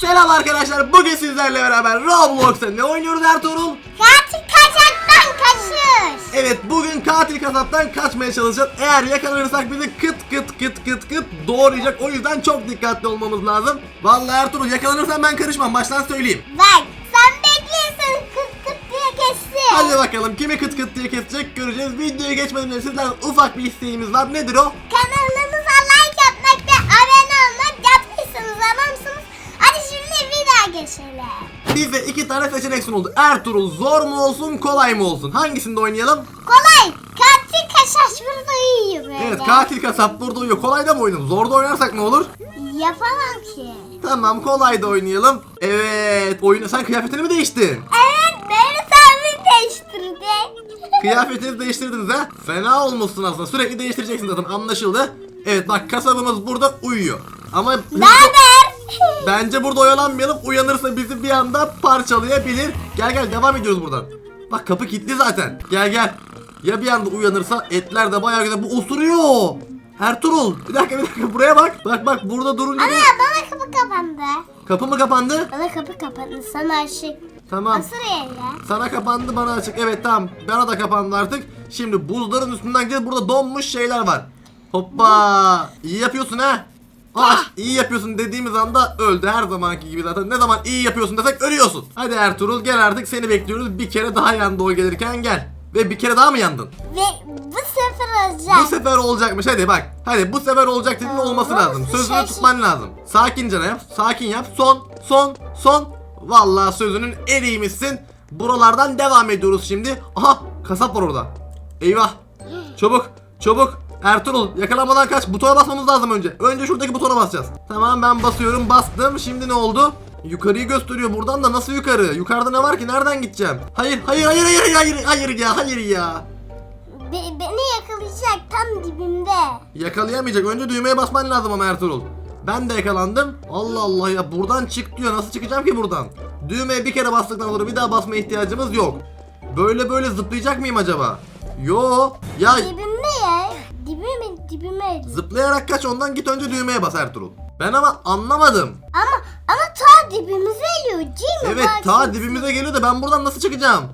Selam arkadaşlar. Bugün sizlerle beraber Roblox'ta ne oynuyoruz Ertuğrul? Katil kaçaktan kaçır. Evet bugün katil kasaptan kaçmaya çalışacağız. Eğer yakalanırsak bizi kıt kıt kıt kıt kıt doğrayacak. O yüzden çok dikkatli olmamız lazım. Vallahi Ertuğrul yakalanırsan ben karışmam. Baştan söyleyeyim. Bak sen bekliyorsun kıt kıt diye kessin. Hadi bakalım kimi kıt kıt diye kesecek göreceğiz. Videoya geçmeden önce sizden ufak bir isteğimiz var. Nedir o? Kanalımıza geçelim. Bizde iki tane seçenek sunuldu. Ertuğrul zor mu olsun kolay mı olsun? Hangisinde oynayalım? Kolay. Katil kaçaş burada uyuyor böyle. Evet katil kasap burada uyuyor. Kolayda mı oynayalım? Zorda oynarsak ne olur? Yapamam ki. Tamam kolay da oynayalım. Evet oyunu sen kıyafetini mi değiştin? Evet beni tabi değiştirdi. Kıyafetinizi değiştirdiniz ha? Fena olmuşsun aslında. Sürekli değiştireceksin zaten anlaşıldı. Evet bak kasabımız burada uyuyor. Ama ne haber? Bence burada oyalanmayalım. Uyanırsa bizi bir anda parçalayabilir. Gel gel devam ediyoruz buradan. Bak kapı kilitli zaten. Gel gel. Ya bir anda uyanırsa etler de bayağı güzel. Bu osuruyor. Ertuğrul bir dakika bir dakika buraya bak. Bak bak burada durunca Ana bana kapı kapandı. kapı mı kapandı? Bana kapı kapandı sana açık. Tamam. Asır ya. Sana kapandı bana açık. Evet tamam. Bana da kapandı artık. Şimdi buzların üstünden gidip burada donmuş şeyler var. Hoppa. İyi yapıyorsun ha. Ah iyi yapıyorsun dediğimiz anda öldü her zamanki gibi zaten. Ne zaman iyi yapıyorsun desek ölüyorsun. Hadi Ertuğrul gel artık seni bekliyoruz. Bir kere daha yandı o gelirken gel. Ve bir kere daha mı yandın? Ve bu sefer olacak. Bu sefer olacakmış hadi bak. Hadi bu sefer olacak dediğin olması lazım. Sözünü tutman lazım. Sakince yap. Sakin yap. Son, son, son. Vallahi sözünün eriymişsin. Buralardan devam ediyoruz şimdi. Aha kasap var orada. Eyvah. Çabuk, çabuk. Ertuğrul yakalanmadan kaç. Butona basmamız lazım önce. Önce şuradaki butona basacağız. Tamam ben basıyorum. Bastım. Şimdi ne oldu? Yukarıyı gösteriyor buradan da nasıl yukarı? Yukarıda ne var ki? Nereden gideceğim? Hayır, hayır, hayır, hayır, hayır, hayır ya, hayır ya. Be- beni yakalayacak tam dibimde. Yakalayamayacak. Önce düğmeye basman lazım ama Ertuğrul. Ben de yakalandım. Allah Allah ya buradan çık diyor. Nasıl çıkacağım ki buradan? Düğmeye bir kere bastıktan sonra bir daha basmaya ihtiyacımız yok. Böyle böyle zıplayacak mıyım acaba? Yo. Ya Dibimde ya. Dibime dibime. zıplayarak kaç ondan git önce düğmeye bas Ertuğrul. Ben ama anlamadım. Ama ama ta dibimize geliyor değil mi? Evet Bak ta şimdi. dibimize geliyor da ben buradan nasıl çıkacağım?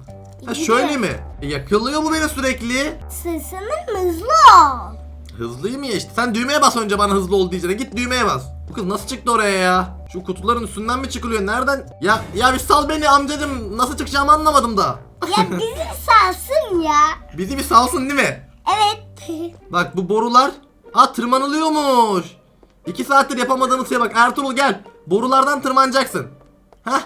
Ha Gidiyor. şöyle mi? E, yakılıyor mu beni sürekli? Sesinin hızlı ol. Hızlıyım ya işte. Sen düğmeye bas önce bana hızlı ol diyeceğine. Git düğmeye bas. Bu kız nasıl çıktı oraya ya? Şu kutuların üstünden mi çıkılıyor? Nereden? Ya ya bir sal beni amcacım. Nasıl çıkacağımı anlamadım da. Ya bizi salsın ya. Bizi bir salsın değil mi? Evet. Bak bu borular. Ha tırmanılıyormuş. İki saattir yapamadığımız şeye bak. Ertuğrul gel. Borulardan tırmanacaksın. Hah.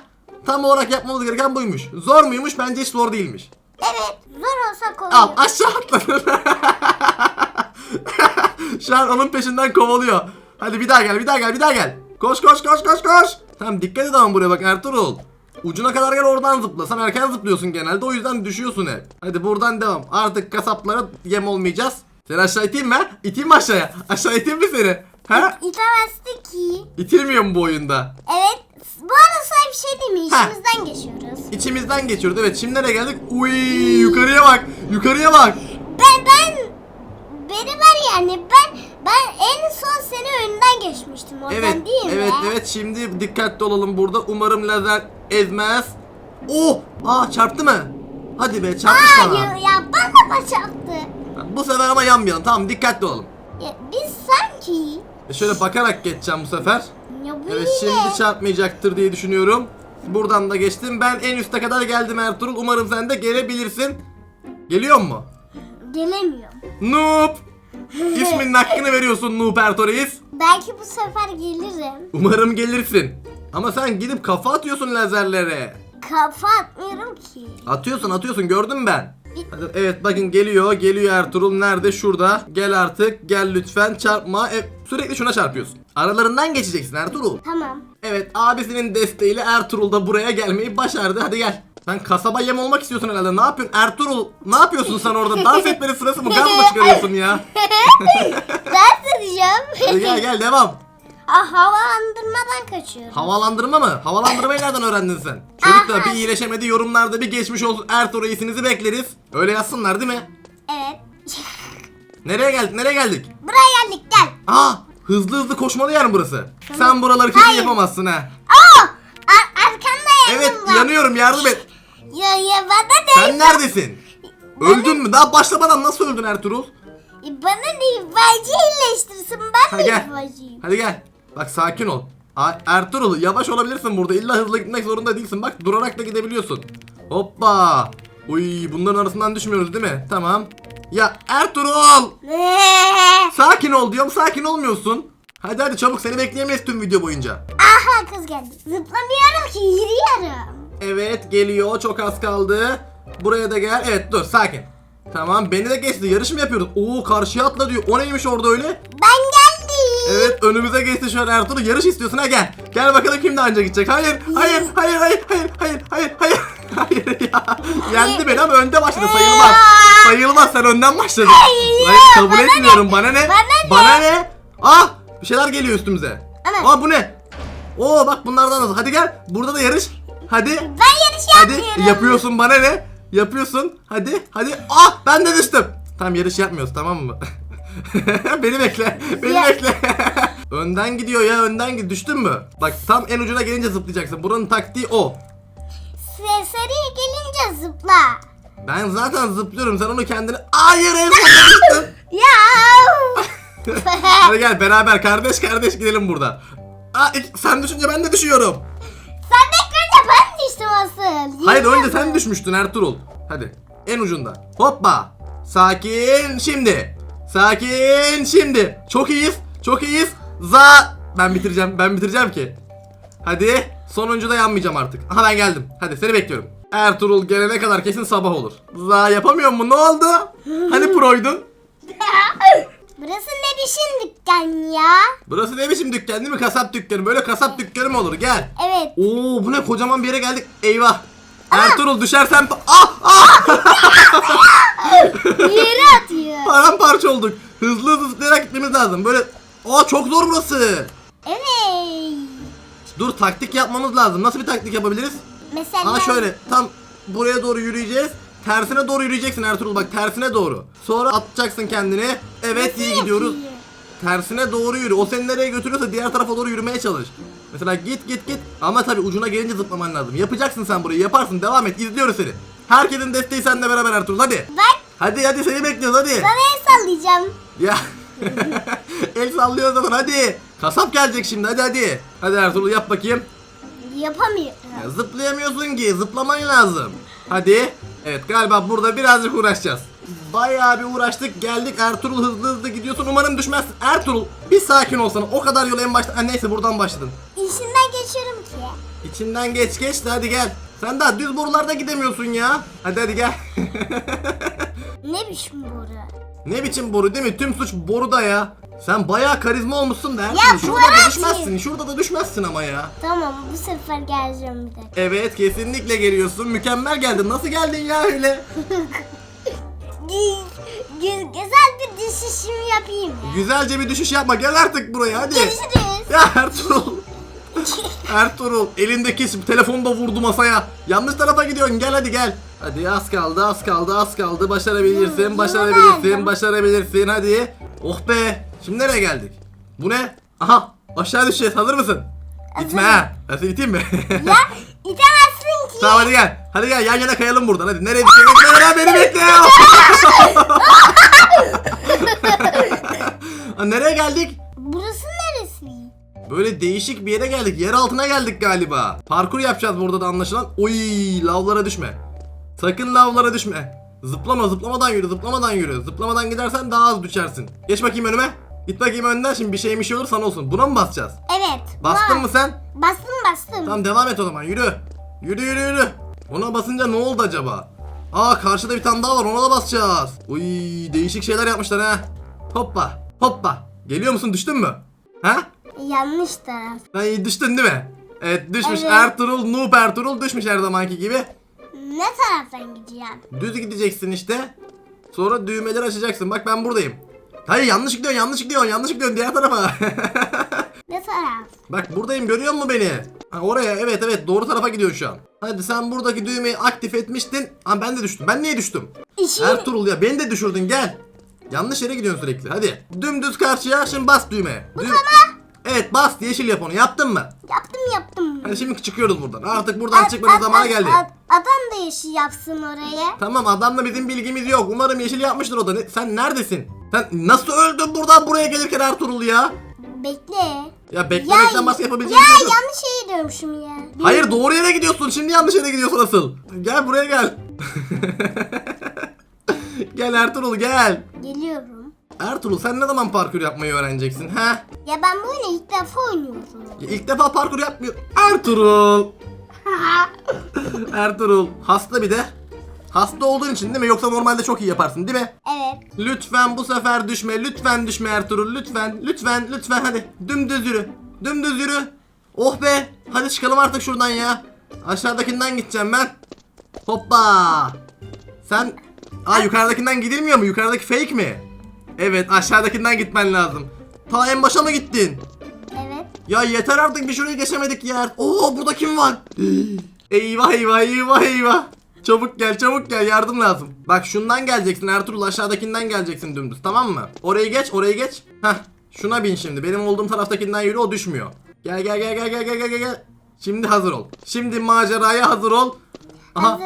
Tam olarak yapmamız gereken buymuş. Zor muymuş? Bence hiç zor değilmiş. evet. Zor olsa kolay. Al aşağı atladın. Şu an onun peşinden kovalıyor. Hadi bir daha gel bir daha gel bir daha gel. Koş koş koş koş koş. Tamam dikkat et ama buraya bak Ertuğrul. Ucuna kadar gel oradan zıpla. Sen erken zıplıyorsun genelde o yüzden düşüyorsun hep. Hadi buradan devam. Artık kasaplara yem olmayacağız. Seni aşağı iteyim mi? ha? İteyim mi aşağıya? Aşağı iteyim mi seni? Ha? İtemezdi ki. İtilmiyor mu bu oyunda? Evet. Bu arada sana bir şey değil mi? Ha. İşimizden geçiyoruz. İçimizden geçiyoruz. Evet şimdi nereye geldik? Uy yukarıya bak. Yukarıya bak. Ben ben beni var yani ben ben en son seni önden geçmiştim oradan Evet, değil mi? evet, evet. Şimdi dikkatli olalım burada. Umarım lazer ezmez. Oh! Aa çarptı mı? Hadi be çarpmış Hayır bana. ya bana da çarptı. Bu sefer ama yanmayalım. Tamam dikkatli olalım. Ya biz sanki E şöyle bakarak geçeceğim bu sefer. ya bu Evet yine şimdi çarpmayacaktır diye düşünüyorum. Buradan da geçtim. Ben en üste kadar geldim Ertuğrul. Umarım sen de gelebilirsin. Geliyor mu? gelemiyorum. Noob! İsminin hakkını veriyorsun Noob Ertuğrul. Belki bu sefer gelirim. Umarım gelirsin. Ama sen gidip kafa atıyorsun lazerlere. Kafa atmıyorum ki. Atıyorsun atıyorsun gördüm ben. Hadi, evet bakın geliyor geliyor Ertuğrul. Nerede? Şurada. Gel artık gel lütfen. Çarpma. E, sürekli şuna çarpıyorsun. Aralarından geçeceksin Ertuğrul. Tamam. Evet abisinin desteğiyle Ertuğrul da buraya gelmeyi başardı. Hadi gel. Sen kasaba yem olmak istiyorsun herhalde. Ne yapıyorsun? Ertuğrul ne yapıyorsun sen orada? Dans etmenin sırası mı? Gaz mı çıkarıyorsun ya. Ders edeceğim. Hadi gel gel devam ah, havalandırmadan kaçıyorum. Havalandırma mı? Havalandırmayı nereden öğrendin sen? Çocuk da bir iyileşemedi yorumlarda bir geçmiş olsun Ertuğrul iyisinizi bekleriz Öyle yazsınlar değil mi? evet. Nereye geldik nereye geldik? Buraya geldik gel. Aa Hızlı hızlı koşmalı yani burası. Sen buraları kesin Hayır. yapamazsın ha. Oo! Ar arkanda Evet yandım var. yanıyorum yardım et. Ya ya bana ne? Sen neredesin? Öldün mü? Daha başlamadan nasıl öldün Ertuğrul? Bana ne? Bence iyileştirsin. Ben Hadi de gel. Hadi gel. Bak sakin ol. A- Ertuğrul yavaş olabilirsin burada. İlla hızlı gitmek zorunda değilsin. Bak durarak da gidebiliyorsun. Hoppa. Uy bunların arasından düşmüyoruz değil mi? Tamam. Ya Ertuğrul! Sakin ol diyorum. Sakin olmuyorsun. Hadi hadi çabuk seni bekleyemeyiz tüm video boyunca. Aha kız geldi. Zıplamıyorum ki yürüyorum. Evet geliyor. Çok az kaldı. Buraya da gel. Evet dur sakin. Tamam beni de geçti. Yarış mı yapıyoruz? Oo karşıya atla diyor. O neymiş orada öyle? Evet önümüze geçti şu an Ertuğrul. Yarış istiyorsun ha gel. Gel bakalım kim daha önce gidecek. Hayır hayır hayır hayır hayır hayır hayır hayır. Hayır ya. Yendi beni ama önde başladı sayılmaz. Sayılmaz sen önden başladın. Hayır, kabul bana etmiyorum. Bana ne? Bana ne? Bana ne? Ah bir şeyler geliyor üstümüze. Ana. Aa bu ne? Oo bak bunlardan nasıl? Hadi gel. Burada da yarış. Hadi. Ben yarış Hadi yapmıyorum. yapıyorsun bana ne? Yapıyorsun. Hadi hadi. Ah ben de düştüm. Tamam yarış yapmıyoruz tamam mı? beni bekle. Beni Ya. bekle. önden gidiyor ya önden gid. Düştün mü? Bak tam en ucuna gelince zıplayacaksın. Buranın taktiği o. Seriye gelince zıpla. Ben zaten zıplıyorum. Sen onu kendine... Hayır en sonunda düştün. Ya. Hadi gel beraber kardeş kardeş gidelim burada. Aa, sen düşünce ben de düşüyorum. Sen bekleyince ben düştüm asıl. Hayır önce sen düşmüştün Ertuğrul. Hadi en ucunda. Hoppa. Sakin şimdi. Sakin şimdi. Çok iyiyiz. Çok iyiyiz. Za. Ben bitireceğim. Ben bitireceğim ki. Hadi. Sonuncuda yanmayacağım artık. Aha ben geldim. Hadi seni bekliyorum. Ertuğrul gelene kadar kesin sabah olur. Za yapamıyor mu? Ne oldu? Hani proydun? Burası ne biçim dükkan ya? Burası ne biçim dükkan değil mi? Kasap dükkanı. Böyle kasap dükkanı mı olur? Gel. Evet. Oo bu ne kocaman bir yere geldik. Eyvah. Ertuğrul düşersen... Ah ah! olduk. Hızlı hızlı zıplayarak gitmemiz lazım. Böyle... Aa çok zor burası. Evet. Dur taktik yapmamız lazım. Nasıl bir taktik yapabiliriz? Mesela. Aa şöyle tam buraya doğru yürüyeceğiz. Tersine doğru yürüyeceksin Ertuğrul bak tersine doğru. Sonra atacaksın kendini. Evet iyi gidiyoruz. yapıyor? Tersine doğru yürü. O seni nereye götürüyorsa diğer tarafa doğru yürümeye çalış. Mesela git git git. Ama tabii ucuna gelince zıplaman lazım. Yapacaksın sen burayı. Yaparsın. Devam et. İzliyoruz seni. Herkesin desteği seninle beraber Ertuğrul. Hadi. Bak Hadi hadi seni bekliyoruz hadi. sana el sallayacağım. Ya. El sallıyor zaman hadi. Kasap gelecek şimdi hadi hadi. Hadi Ertuğrul yap bakayım. Yapamıyorum. Ya zıplayamıyorsun ki. Zıplaman lazım. Hadi. Evet galiba burada birazcık uğraşacağız. Bayağı bir uğraştık geldik Ertuğrul hızlı hızlı gidiyorsun umarım düşmezsin. Ertuğrul bir sakin olsana o kadar yol en başta. Ha, neyse buradan başladın. İşinden geçiyorum ki. İçinden geç geç de hadi gel. Sen daha düz borularda gidemiyorsun ya. Hadi hadi gel. Ne biçim boru? ne biçim boru değil mi? Tüm suç boruda ya. Sen bayağı karizma olmuşsun da. Ya. Şurada da düşmezsin. Şurada da düşmezsin ama ya. Tamam bu sefer geleceğim bir dakika. Evet kesinlikle geliyorsun. Mükemmel geldin. Nasıl geldin ya öyle? Gü- gü- güzel bir düşüşüm yapayım ya. Güzelce bir düşüş yapma. Gel artık buraya hadi. Görüşürüz. Ya Ertuğrul. Ertuğrul elindeki telefonu da vurdu masaya. Yanlış tarafa gidiyorsun. Gel hadi gel. Hadi az kaldı az kaldı az kaldı. Başarabilirsin Hı, başarabilirsin başarabilirsin hadi. Oh be. Şimdi nereye geldik? Bu ne? Aha aşağı düşeceğiz. Hazır mısın? Gitme ha. Ben seni iteyim mi? ya itemezsin ki. Tamam hadi gel. Hadi gel yan yana kayalım buradan. Hadi nereye düşeceğiz? Ya, beni bekle nereye geldik? Burası neresi? Böyle değişik bir yere geldik. Yer altına geldik galiba. Parkur yapacağız burada da anlaşılan. Oy lavlara düşme. Sakın lavlara düşme. Zıplama zıplamadan yürü zıplamadan yürü. Zıplamadan gidersen daha az düşersin. Geç bakayım önüme. Git bakayım önden şimdi bir şey bir şey olur sana olsun. Buna mı basacağız? Evet. Bastın var. mı sen? Bastım bastım. Tamam devam et o zaman yürü. Yürü yürü yürü. Ona basınca ne oldu acaba? Aa karşıda bir tane daha var ona da basacağız. Uy değişik şeyler yapmışlar ha. Hoppa hoppa. Geliyor musun düştün mü? Ha? Yanlış taraf. Sen düştün değil mi? Evet düşmüş Evet. Ertuğrul, Noob Ertuğrul düşmüş her zamanki gibi. Ne taraftan gideceğim? Düz gideceksin işte. Sonra düğmeleri açacaksın. Bak ben buradayım. Hayır yanlış gidiyorsun, yanlış gidiyorsun, yanlış gidiyorsun diğer tarafa. Ne taraf? Bak buradayım görüyor musun beni? Ha, oraya evet evet doğru tarafa gidiyorsun şu an. Hadi sen buradaki düğmeyi aktif etmiştin. Ha ben de düştüm. Ben niye düştüm? İşin, Ertuğrul ya beni de düşürdün gel. Yanlış yere gidiyorsun sürekli. Hadi. Dümdüz karşıya şimdi bas düğmeye. Bu Evet bas yeşil yap onu. Yaptın mı? Yaptım yaptım. Hadi şimdi çıkıyoruz buradan. Artık buradan Ad- çıkmanın ad- zamanı ad- geldi. ad- adam da yeşil yapsın oraya. Tamam adamla bizim bilgimiz yok. Umarım yeşil yapmıştır o da. Ne- Sen neredesin? Sen nasıl öldün buradan buraya gelirken Ertuğrul ya? Bekle. Ya beklemekten başka ya yapabileceğim bir şey yok. yanlış yere gidiyormuşum ya. Hayır doğru yere gidiyorsun. Şimdi yanlış yere gidiyorsun asıl. Gel buraya gel. gel Ertuğrul gel. Geliyorum. Ertuğrul sen ne zaman parkur yapmayı öğreneceksin ha? Ya ben böyle ilk defa oynuyorum. Ya ilk defa parkur yapmıyor. Ertuğrul. Ertuğrul hasta bir de. Hasta olduğun için değil mi? Yoksa normalde çok iyi yaparsın değil mi? evet. Lütfen bu sefer düşme. Lütfen düşme Ertuğrul. Lütfen. Lütfen. Lütfen hadi. Dümdüz yürü. Dümdüz yürü. Oh be. Hadi çıkalım artık şuradan ya. Aşağıdakinden gideceğim ben. Hoppa. Sen... Aa yukarıdakinden gidilmiyor mu? Yukarıdaki fake mi? Evet aşağıdakinden gitmen lazım. Ta en başa mı gittin? Ya yeter artık bir şurayı geçemedik ya. Oo burada kim var? eyvah eyvah eyvah eyvah. Çabuk gel çabuk gel yardım lazım. Bak şundan geleceksin Ertuğrul aşağıdakinden geleceksin dümdüz tamam mı? Orayı geç orayı geç. Heh şuna bin şimdi benim olduğum taraftakinden yürü o düşmüyor. Gel gel gel gel gel gel gel gel. Şimdi hazır ol. Şimdi maceraya hazır ol. Aha.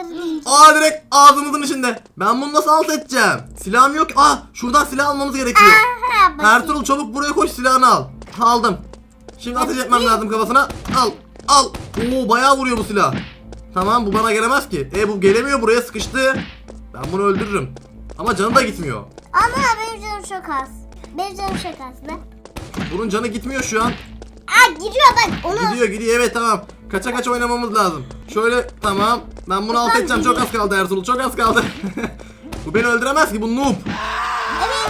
Aa direkt ağzımızın içinde. Ben bunu nasıl alt edeceğim? Silahım yok. Aa şuradan silah almamız gerekiyor. Ertuğrul çabuk buraya koş silahını al. Aldım. Şimdi ateş etmem lazım kafasına. Al. Al. Oo bayağı vuruyor bu silah. Tamam bu bana gelemez ki. E bu gelemiyor buraya sıkıştı. Ben bunu öldürürüm. Ama canı da gitmiyor. Ama benim canım çok az. Benim canım çok az be. Bunun canı gitmiyor şu an. Aa gidiyor bak onu. Gidiyor gidiyor evet tamam. Kaça kaç oynamamız lazım. Şöyle tamam. Ben bunu alt edeceğim. Çok az kaldı Ertuğrul. Çok az kaldı. bu beni öldüremez ki bu noob.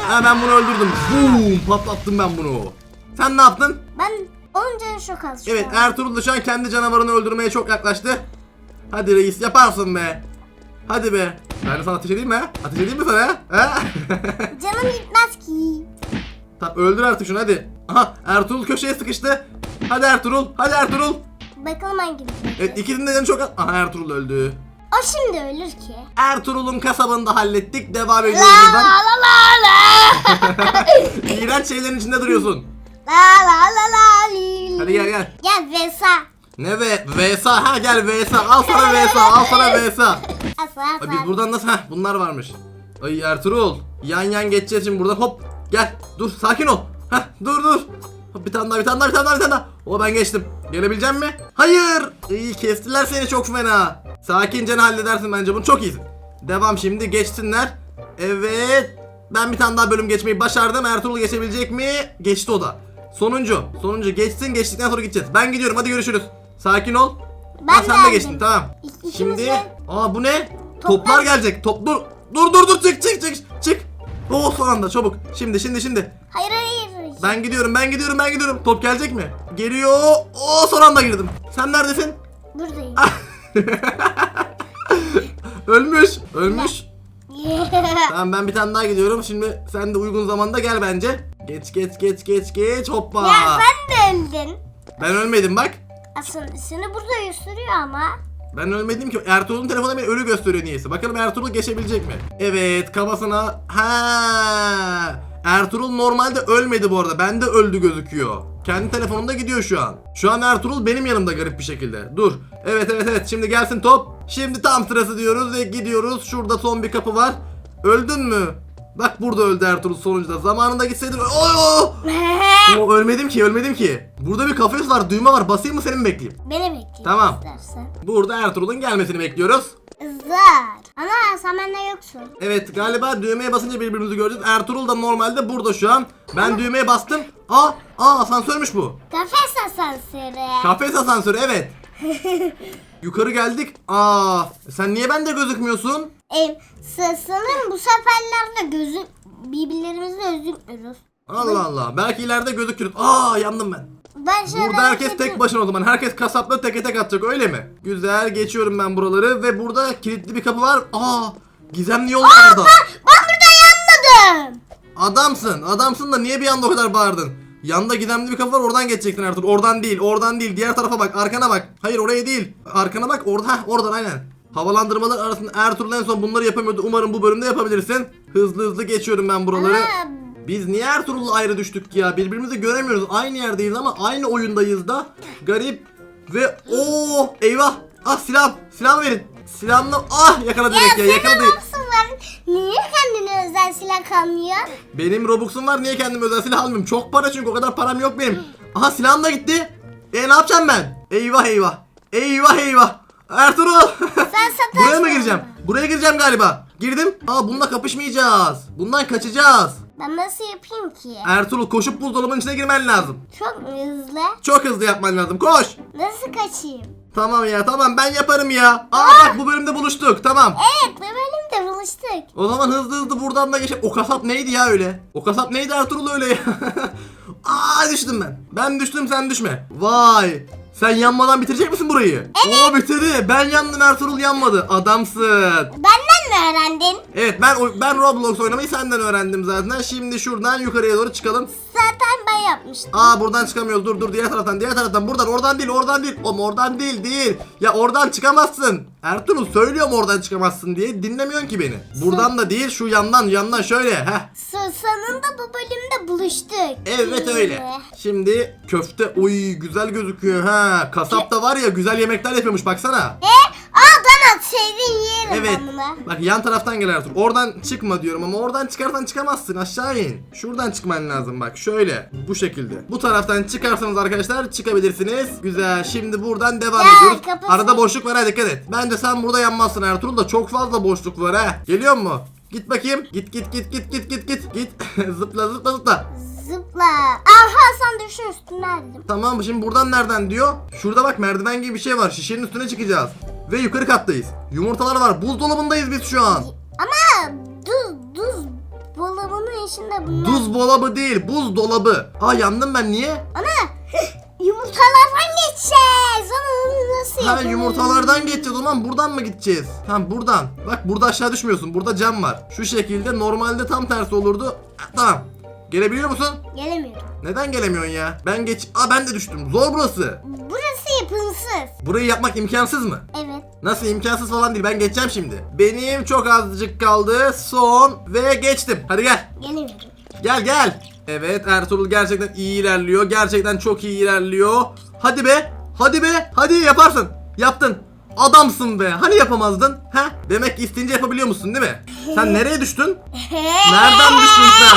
Ha ben bunu öldürdüm. Boom patlattım ben bunu. Sen ne yaptın? Ben onun canı çok az şu Evet an. Ertuğrul da şu an kendi canavarını öldürmeye çok yaklaştı. Hadi reis yaparsın be. Hadi be. Ben de sana ateş edeyim mi? ha? Ateş edeyim mi sana? ha? Canım gitmez ki. tamam öldür artık şunu hadi. Aha Ertuğrul köşeye sıkıştı. Hadi Ertuğrul. Hadi Ertuğrul. Bakalım hangi gidecek. Evet ikisinin de canı çok az. Aha Ertuğrul öldü. O şimdi ölür ki. Ertuğrul'un kasabını da hallettik. Devam ediyoruz La la buradan. la la la. İğrenç şeylerin içinde duruyorsun. La la la la li. Hadi gel gel. Gel Vesa. Ne ve Vesa ha gel Vesa al sana Vesa al sana Vesa. Asa Ay, asa. biz buradan nasıl heh bunlar varmış. Ay Ertuğrul yan yan geçeceğiz şimdi buradan hop gel dur sakin ol. Heh dur dur. Hop, bir tane daha bir tane daha bir tane daha bir tane daha. O ben geçtim. Gelebilecek mi? Hayır. İyi kestiler seni çok fena. Sakince halledersin bence bunu çok iyisin. Devam şimdi geçsinler. Evet. Ben bir tane daha bölüm geçmeyi başardım. Ertuğrul geçebilecek mi? Geçti o da. Sonuncu. Sonuncu geçsin geçtikten sonra gideceğiz. Ben gidiyorum hadi görüşürüz. Sakin ol. Ben Ha, sen de geldim. geçtin tamam. İkimiz Şimdi de- aa bu ne? Toplar- Toplar gelecek. Top dur. Dur dur dur çık çık çık çık. Oh son anda çabuk. Şimdi şimdi şimdi. Hayır hayır. Ben gidiyorum ben gidiyorum ben gidiyorum. Top gelecek mi? Geliyor. Oo son anda girdim. Sen neredesin? Buradayım. Ölmüş. Ölmüş. Tamam ben bir tane daha gidiyorum. Şimdi sen de uygun zamanda gel bence. Geç geç geç geç geç hoppa. ya sen de öldün. Ben ölmedim bak. Aslında seni burada gösteriyor ama. Ben ölmedim ki. Ertuğrul'un telefonu beni ölü gösteriyor niyeyse. Bakalım Ertuğrul geçebilecek mi? Evet kafasına. Ha. Ertuğrul normalde ölmedi bu arada. Bende öldü gözüküyor. Kendi telefonunda gidiyor şu an. Şu an Ertuğrul benim yanımda garip bir şekilde. Dur. Evet evet evet. Şimdi gelsin top. Şimdi tam sırası diyoruz ve gidiyoruz. Şurada son bir kapı var. Öldün mü? Bak burada öldü Ertuğrul sonuncuda. Zamanında gitseydin. Oo! Oo, ölmedim ki ölmedim ki. Burada bir kafes var düğme var. Basayım mı seni mi bekleyeyim? Beni bekle. Tamam. istersen. Burada Ertuğrul'un gelmesini bekliyoruz. Zar. Ana sen bende yoksun. Evet galiba düğmeye basınca birbirimizi göreceğiz. Ertuğrul da normalde burada şu an. Ben düğmeye bastım. Aa, aa asansörmüş bu. Kafes asansörü. Kafes asansörü evet. Yukarı geldik. Aa, sen niye bende gözükmüyorsun? e, sanırım bu seferlerde gözü birbirlerimizle gözükmüyoruz. Allah Allah. Belki ileride gözükürüz. Aa yandım ben. Ben şöyle Burada herkes tek başına o zaman. Herkes kasapla teke tek atacak öyle mi? Güzel geçiyorum ben buraları ve burada kilitli bir kapı var. Aa gizemli yol var burada. Ben burada yanmadım. Adamsın. Adamsın da niye bir anda o kadar bağırdın? Yanda gizemli bir kapı var oradan geçecektin Ertuğrul. Oradan değil, oradan değil. Diğer tarafa bak, arkana bak. Hayır oraya değil. Arkana bak, orada. Heh, oradan aynen. Havalandırmalar arasında Ertuğrul en son bunları yapamıyordu. Umarım bu bölümde yapabilirsin. Hızlı hızlı geçiyorum ben buraları. Biz niye Ertuğrul'la ayrı düştük ya? Birbirimizi göremiyoruz. Aynı yerdeyiz ama aynı oyundayız da. Garip. Ve o eyvah. Ah silah. Silah verin. Silahımla ah yakaladı direkt ya. Yakaladı. Var. Niye kendine özel silah kalmıyor? Benim Robux'um var. Niye kendime özel silah almıyorum? Çok para çünkü o kadar param yok benim. Aha silahım da gitti. E ne yapacağım ben? Eyvah eyvah. Eyvah eyvah. Ertuğrul. Sen satın Buraya mı gireceğim? Buraya gireceğim galiba. Girdim. Aa bununla kapışmayacağız. Bundan kaçacağız. Ben nasıl yapayım ki? Ertuğrul koşup buzdolabının içine girmen lazım. Çok mu hızlı? Çok hızlı yapman lazım. Koş. Nasıl kaçayım? Tamam ya tamam ben yaparım ya. Aa bak bu bölümde buluştuk tamam. Evet bu bölümde buluştuk. O zaman hızlı hızlı buradan da geçelim. O kasap neydi ya öyle? O kasap neydi Ertuğrul öyle ya? Aa düştüm ben. Ben düştüm sen düşme. Vay. Sen yanmadan bitirecek misin burayı? Evet. Oo bitirdi. Ben yandım Ertuğrul yanmadı. Adamsın. Mi öğrendin? Evet ben ben Roblox oynamayı senden öğrendim zaten. Şimdi şuradan yukarıya doğru çıkalım. Zaten ben yapmıştım. Aa buradan çıkamıyoruz. Dur dur diğer taraftan diğer taraftan. Buradan oradan değil oradan değil. Oğlum oradan değil değil. Ya oradan çıkamazsın. Ertuğrul söylüyorum oradan çıkamazsın diye. Dinlemiyorsun ki beni. Buradan da değil şu yandan yandan şöyle. Heh. So- sonunda bu bölümde buluştuk. Evet öyle. Şimdi köfte oy güzel gözüküyor ha. Kasap da var ya güzel yemekler yapıyormuş baksana. E? Aa donat sevdiğin yerim Evet. ben bunu. Bak yan taraftan gel Ertuğrul. Oradan çıkma diyorum ama oradan çıkarsan çıkamazsın. Aşağı in. Şuradan çıkman lazım bak. Şöyle. Bu şekilde. Bu taraftan çıkarsanız arkadaşlar çıkabilirsiniz. Güzel. Şimdi buradan devam Ya, ediyoruz. kapatın. Arada boşluk var ha dikkat et. Bence sen burada yanmazsın Ertuğrul da çok fazla boşluk var ha. Geliyor mu? Git bakayım. Git git git git git git git. Git. zıpla zıpla zıpla. Zıpla. Aha sen düşün üstüne aldım. Tamam şimdi buradan nereden diyor? Şurada bak merdiven gibi bir şey var. Şişenin üstüne çıkacağız. Ve yukarı kattayız. Yumurtalar var. Buzdolabındayız biz şu an. Ama duz duz dolabının içinde bunlar. Duz dolabı değil, buzdolabı. Aa yandım ben niye? Ana yumurtalardan geçeceğiz. Onu nasıl Ha yapalım? yumurtalardan geçeceğiz o zaman buradan mı gideceğiz? Ha buradan. Bak burada aşağı düşmüyorsun. Burada cam var. Şu şekilde normalde tam tersi olurdu. Ha, Tamam. Gelebiliyor musun? Gelemiyorum. Neden gelemiyorsun ya? Ben geç... Aa ben de düştüm. Zor burası. Burası yapımsız. Burayı yapmak imkansız mı? Evet. Nasıl imkansız falan değil ben geçeceğim şimdi. Benim çok azıcık kaldı. Son ve geçtim. Hadi gel. Gelemiyorum. Gel gel. Evet Ertuğrul gerçekten iyi ilerliyor. Gerçekten çok iyi ilerliyor. Hadi be. Hadi be. Hadi yaparsın. Yaptın. Adamsın be. Hani yapamazdın? Ha? Demek ki isteyince yapabiliyor musun değil mi? Sen nereye düştün? Nereden düştün sen?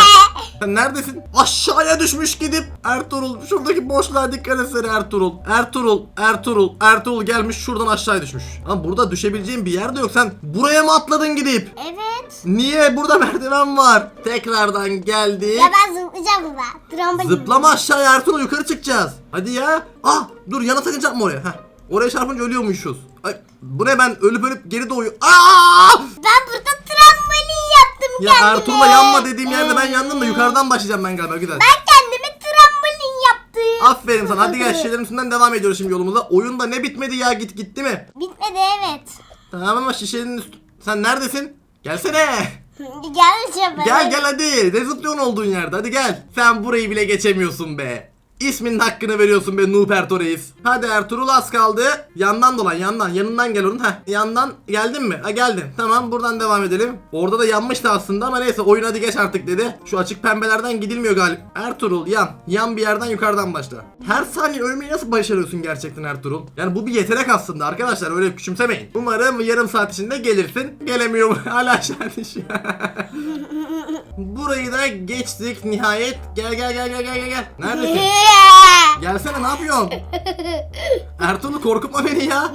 Sen neredesin? Aşağıya düşmüş gidip Ertuğrul şuradaki boşluğa dikkat etsene Ertuğrul. Ertuğrul, Ertuğrul, Ertuğrul gelmiş şuradan aşağıya düşmüş. Ama burada düşebileceğin bir yer de yok. Sen buraya mı atladın gidip? Evet. Niye? Burada merdiven var. Tekrardan geldik. Ya ben zıplayacağım burada. Trambolin. Zıplama aşağıya Ertuğrul yukarı çıkacağız. Hadi ya. Ah dur yana takınca mı oraya? Heh. Oraya çarpınca ölüyormuşuz. Ay bu ne ben ölüp ölüp geri doğuyor. Aa! Ben burada trambolin yaptım Ya kendime. Ertuğrul'a yanma dediğim yerde ben yandım da yukarıdan başlayacağım ben galiba güzel. Ben kendime trambolin yaptım. Aferin sana. Hadi gel şişelerin üstünden devam ediyoruz şimdi yolumuza. Oyunda ne bitmedi ya git gitti mi? Bitmedi evet. Tamam ama şişenin üstü... Sen neredesin? Gelsene. Geleceğim ben. Gel gel hadi. Ne zıplıyorsun olduğun yerde hadi gel. Sen burayı bile geçemiyorsun be. İsminin hakkını veriyorsun be Ertuğ Reis. Hadi Ertuğrul az kaldı. Yandan dolan yandan. Yanından gel onun. Heh. Yandan geldin mi? Ha geldin. Tamam buradan devam edelim. Orada da yanmıştı aslında ama neyse oyun hadi geç artık dedi. Şu açık pembelerden gidilmiyor galiba. Ertuğrul yan. Yan bir yerden yukarıdan başla. Her saniye ölmeyi nasıl başarıyorsun gerçekten Ertuğrul? Yani bu bir yetenek aslında arkadaşlar öyle küçümsemeyin. Umarım yarım saat içinde gelirsin. Gelemiyorum. Hala aşağı düşüyor. Burayı da geçtik nihayet. Gel gel gel gel gel gel. Neredesin? Gelsene ne yapıyorsun? Ertuğrul korkutma beni ya.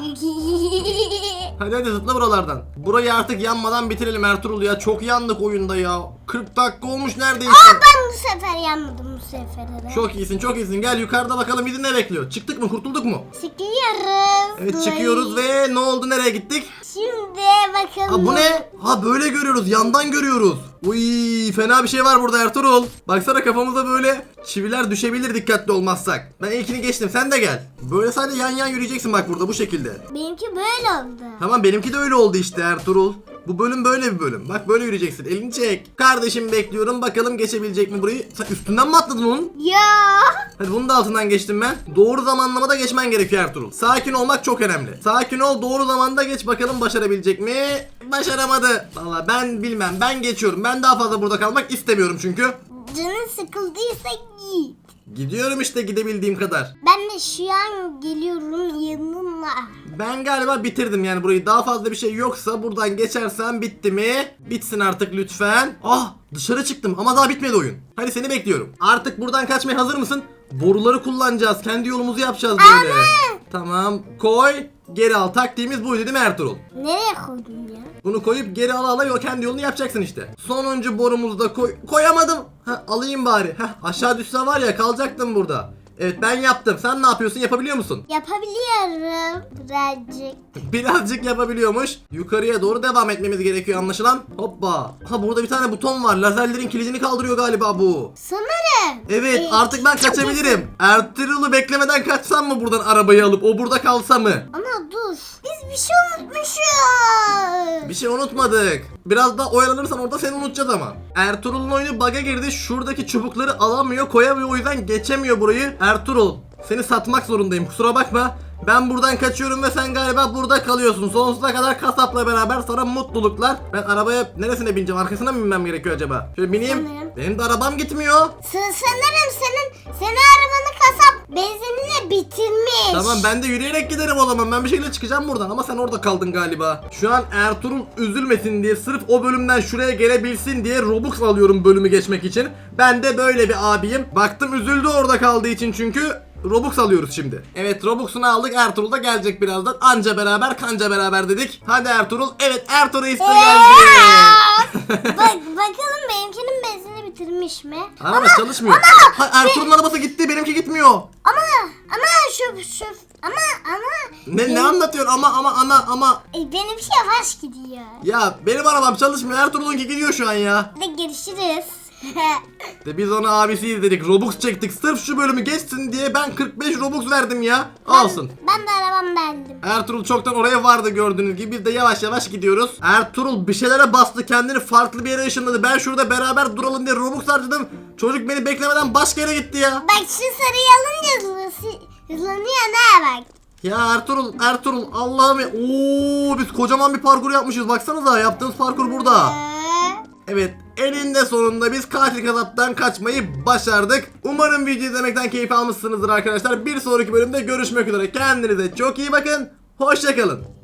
Hadi hadi zıpla buralardan. Burayı artık yanmadan bitirelim Ertuğrul ya. Çok yandık oyunda ya. 40 dakika olmuş neredeyse. Aa ben bu sefer yanmadım bu sefer de. Çok iyisin çok iyisin. Gel yukarıda bakalım bizi ne bekliyor. Çıktık mı kurtulduk mu? Çıkıyoruz. Evet çıkıyoruz ve ne oldu nereye gittik? Şimdi bakalım. Ha bu ne? Ha böyle görüyoruz yandan görüyoruz. Uy fena bir şey var burada Ertuğrul. Baksana kafamıza böyle çiviler düşebilir dikkatli olmazsak. Ben ilkini geçtim sen de gel. Böyle sadece yan yan yürüyeceksin bak burada bu şekilde. Benimki böyle oldu. Tamam benimki de öyle oldu işte Ertuğrul. Bu bölüm böyle bir bölüm. Bak böyle yürüyeceksin. Elini çek. Kardeşim bekliyorum. Bakalım geçebilecek mi burayı? Sen üstünden mi atladın onun? Ya. Hadi bunun da altından geçtim ben. Doğru zamanlamada geçmen gerekiyor Ertuğrul. Sakin olmak çok önemli. Sakin ol doğru zamanda geç bakalım başarabilecek mi? Başaramadı. Valla ben bilmem ben geçiyorum. Ben daha fazla burada kalmak istemiyorum çünkü. Canın sıkıldıysa git. Gidiyorum işte gidebildiğim kadar. Ben de şu an geliyorum yanına. Ben galiba bitirdim yani burayı daha fazla bir şey yoksa buradan geçersem bitti mi? Bitsin artık lütfen. Ah dışarı çıktım ama daha bitmedi oyun. Hadi seni bekliyorum. Artık buradan kaçmaya hazır mısın? Boruları kullanacağız. Kendi yolumuzu yapacağız böyle. Tamam koy. Geri al. Taktiğimiz buydu değil mi Ertuğrul? Nereye koydun ya? Bunu koyup geri ala ala kendi yolunu yapacaksın işte. Sonuncu borumuzu da koy. Koyamadım. Ha, alayım bari. Heh, aşağı düşse var ya kalacaktım burada. Evet ben yaptım. Sen ne yapıyorsun? Yapabiliyor musun? Yapabiliyorum birazcık. Birazcık yapabiliyormuş. Yukarıya doğru devam etmemiz gerekiyor anlaşılan. Hoppa. Ha burada bir tane buton var. Lazerlerin kilidini kaldırıyor galiba bu. Sanırım. Evet Ee, artık ben kaçabilirim. Ertuğrul'u beklemeden kaçsam mı buradan arabayı alıp o burada kalsa mı? Ama dur. Biz bir şey unutmuşuz. Bir şey unutmadık. Biraz daha oyalanırsan orada seni unutacağız ama. Ertuğrul'un oyunu bug'a girdi. Şuradaki çubukları alamıyor, koyamıyor. O yüzden geçemiyor burayı. Ertuğrul, seni satmak zorundayım. Kusura bakma. Ben buradan kaçıyorum ve sen galiba burada kalıyorsun. Sonsuza kadar kasapla beraber sana mutluluklar. Ben arabaya neresine bineceğim? Arkasına mı binmem gerekiyor acaba? Şöyle bineyim. Sanırım. Benim de arabam gitmiyor. Sa- sanırım senin senin arabanı kasap benzinini bitirmiş. Tamam ben de yürüyerek giderim o zaman. Ben bir şekilde çıkacağım buradan ama sen orada kaldın galiba. Şu an Ertuğrul üzülmesin diye sırf o bölümden şuraya gelebilsin diye Robux alıyorum bölümü geçmek için. Ben de böyle bir abiyim. Baktım üzüldü orada kaldığı için çünkü Robux alıyoruz şimdi. Evet Robux'unu aldık. Ertuğrul da gelecek birazdan. Anca beraber kanca beraber dedik. Hadi Ertuğrul. Evet Ertuğrul iste geldi. Bak bakalım benimkinin benzini bitirmiş mi? Araba çalışmıyor. Ha, Ertuğrul'un arabası gitti. Benimki gitmiyor. Ama ama şu şu ama ama Ne, ne anlatıyorsun ama ama ama ama. e, benimki yavaş gidiyor. Ya benim arabam çalışmıyor. Ertuğrul'unki gidiyor şu an ya. Hadi görüşürüz. De biz ona abisiyiz dedik. Robux çektik. Sırf şu bölümü geçsin diye ben 45 Robux verdim ya. Alsın. ben de arabam beğendim. Ertuğrul çoktan oraya vardı gördüğünüz gibi. Biz de yavaş yavaş gidiyoruz. Ertuğrul bir şeylere bastı. Kendini farklı bir yere ışınladı. Ben şurada beraber duralım diye Robux harcadım. Çocuk beni beklemeden başka yere gitti ya. Bak şu sarıyı alınca hızlanıyor ne bak. Ya Ertuğrul, Ertuğrul Allah'ım ya. Oo biz kocaman bir parkur yapmışız. Baksanıza yaptığımız parkur burada. Evet eninde sonunda biz katil kasaptan kaçmayı başardık. Umarım video izlemekten keyif almışsınızdır arkadaşlar. Bir sonraki bölümde görüşmek üzere. Kendinize çok iyi bakın. Hoşçakalın.